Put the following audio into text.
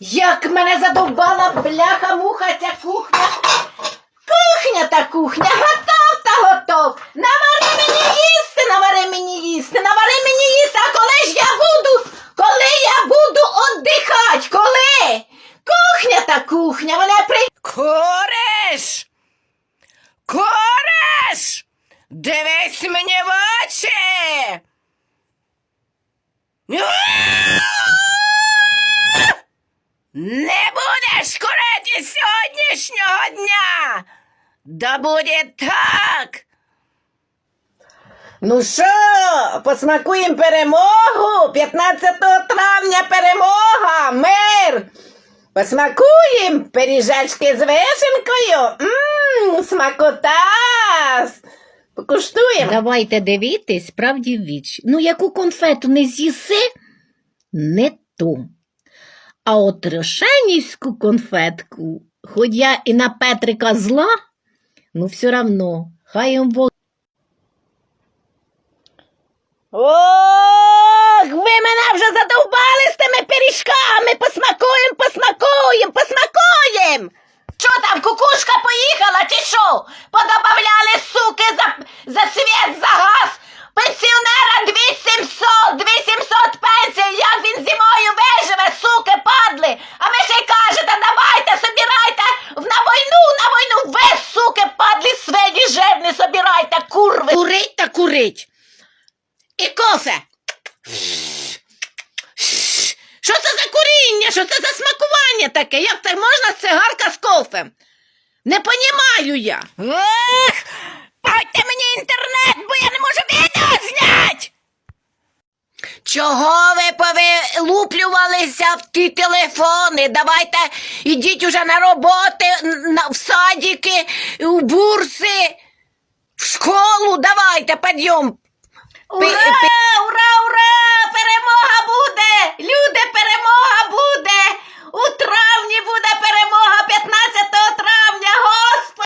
Як мене задовбала бляха-муха ця кухня. Кухня та кухня, готов та готов. Навари мені їсти, навари мені їсти, навари мені їсти. А коли ж я буду, коли я буду отдихать, коли? Кухня та кухня, вона при... Кореш! Кореш! Дивись мені в очі! Не будеш курити сьогоднішнього дня! Да буде так! Ну що, посмакуємо перемогу? 15 травня перемога, мир! Посмакуємо пиріжечки з вишенкою. Ммм, смакота! Покуштуємо. Давайте дивитись правді віч. Ну, яку конфету не з'їси, не ту. А от рошенівську конфетку, хоч я і на Петрика зла, ну все равно, хай їм Бог. Ох, ви мене вже задовбали з тими пиріжками. Посмакуємо, посмакуємо, посмакуємо. Що там, кукушка поїхала чи що? Подобавляли суки за, за світ, за газ. Пенсіонера 2700, 2700 Курить та курить! І кофе! Що це за куріння? Що це за смакування таке? Як це можна цигарка з кофем? Не понімаю я. Ех, пойте мені інтернет, бо я не можу відео зняти. Чого ви повилуплювалися в ті телефони? Давайте ідіть уже на роботи, на, в садики, у бурси, в школу. Давайте, підйом. Ура!